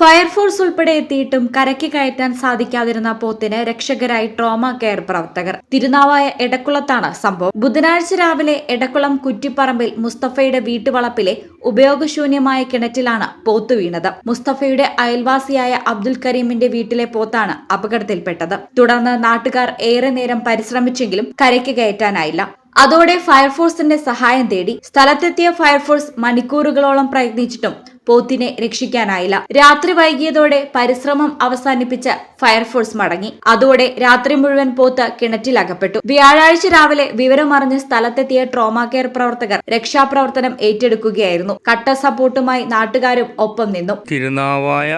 Fire force ഉൾപ്പെടെ എത്തിയിട്ടും കരയ്ക്ക് കയറ്റാൻ സാധിക്കാതിരുന്ന പോത്തിന് രക്ഷകരായി ട്രോമ കെയർ പ്രവർത്തകർ. തിരുനാവായ എടക്കുളത്താണ് സംഭവം. ബുധനാഴ്ച രാവിലെ എടക്കുളം കുറ്റിപ്പറമ്പിൽ മുസ്തഫയുടെ വീട്ടുവളപ്പിലെ ഉപയോഗശൂന്യമായ കിണറ്റിലാണ് പോത്ത് വീണത്. മുസ്തഫയുടെ അയൽവാസിയായ അബ്ദുൽ കരീമിന്റെ വീട്ടിലെ പോത്താണ് അപകടത്തിൽപ്പെട്ടത്. തുടർന്ന് നാട്ടുകാർ ഏറെ നേരം പരിശ്രമിച്ചെങ്കിലും കരയ്ക്ക് കയറ്റാനായില്ല. അതോടെ ഫയർഫോഴ്സിന്റെ സഹായം തേടി സ്ഥലത്തെത്തിയ ഫയർഫോഴ്സ് മണിക്കൂറുകളോളം പ്രയത്നിച്ചിട്ടും പോത്തിനെ രക്ഷിക്കാനായില്ല. രാത്രി വൈകിയതോടെ പരിശ്രമം അവസാനിപ്പിച്ച ഫയർഫോഴ്സ് മടങ്ങി. അതോടെ രാത്രി മുഴുവൻ പോത്ത് കിണറ്റിലകപ്പെട്ടു. വ്യാഴാഴ്ച രാവിലെ വിവരമറിഞ്ഞ് സ്ഥലത്തെത്തിയ ട്രോമാ കെയർ പ്രവർത്തകർ രക്ഷാപ്രവർത്തനം ഏറ്റെടുക്കുകയായിരുന്നു. കട്ട സപ്പോർട്ടുമായി നാട്ടുകാരും ഒപ്പം നിന്നു. തിരുനാവായ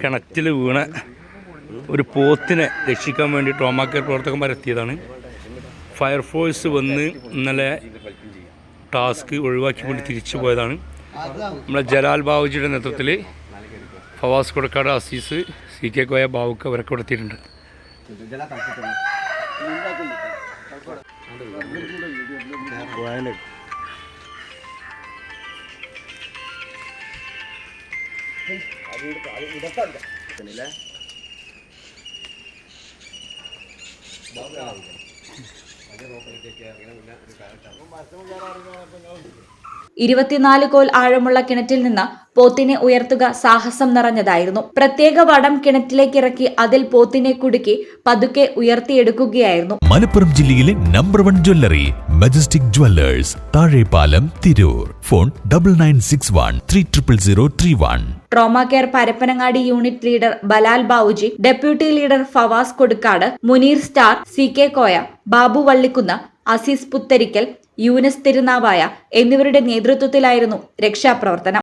കിണറ്റിൽ വീണ ഒരു പോത്തിനെ രക്ഷിക്കാൻ വേണ്ടി ട്രോമാ കെയർ പ്രവർത്തകന്മാരെത്തിയതാണ് ഫയർഫോഴ്സ് വന്ന് ഇന്നലെ ടാസ്ക് ഒഴിവാക്കി കൊണ്ട് തിരിച്ചു പോയതാണ്. നമ്മളെ ജലാൽ ബാബുജിയുടെ നേതൃത്വത്തിൽ ഫവാസ് കൊടക്കാട് അസീസ് സി കെ കോയ ബാബുക്ക് അവരൊക്കെ ഇവിടെ എത്തിയിട്ടുണ്ട്. ഇരുപത്തിനാല് കോൽ ആഴമുള്ള കിണറ്റിൽ നിന്ന് പോത്തിനെ ഉയർത്തുക സാഹസം നിറഞ്ഞതായിരുന്നു. പ്രത്യേക വടം കിണറ്റിലേക്ക് ഇറക്കി അതിൽ പോത്തിനെ കുടുക്കി പതുക്കെ ഉയർത്തിയെടുക്കുകയായിരുന്നു. മലപ്പുറം ജില്ലയിലെ number one jewellery Majestic Jewellers Thazhepalam Tirur. Phone double nine six one three triple zero three one trauma care Parappanangadi unit leader Balal Bavuji deputy leader Fawas Kodukkad Muneer star C K Koya Babu Vallikkunnu Aziz Putharikkal Yunus Tirunavaya എന്നിവരുടെ നേതൃത്വത്തിലായിരുന്നു രക്ഷാപ്രവർത്തനം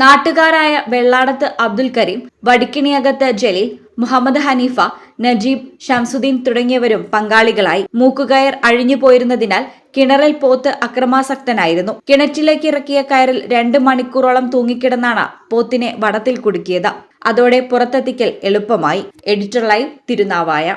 നാട്ടുകാരായ വെള്ളാടത്ത് അബ്ദുൽ കരീം വടിക്കിണിയകത്ത് ജലീൽ മുഹമ്മദ് ഹനീഫ നജീബ് ഷംസുദ്ദീൻ തുടങ്ങിയവരും പങ്കാളികളായി മൂക്കുകയർ അഴിഞ്ഞു പോയിരുന്നതിനാൽ കിണറിൽ പോത്ത് അക്രമാസക്തനായിരുന്നു. കിണറ്റിലേക്ക് ഇറക്കിയ കയറിൽ രണ്ട് മണിക്കൂറോളം തൂങ്ങിക്കിടന്നാണ് പോത്തിനെ വടത്തിൽ കുടുക്കിയത്. അതോടെ പുറത്തെത്തിക്കൽ എളുപ്പമായി. Editor live Tirunavaya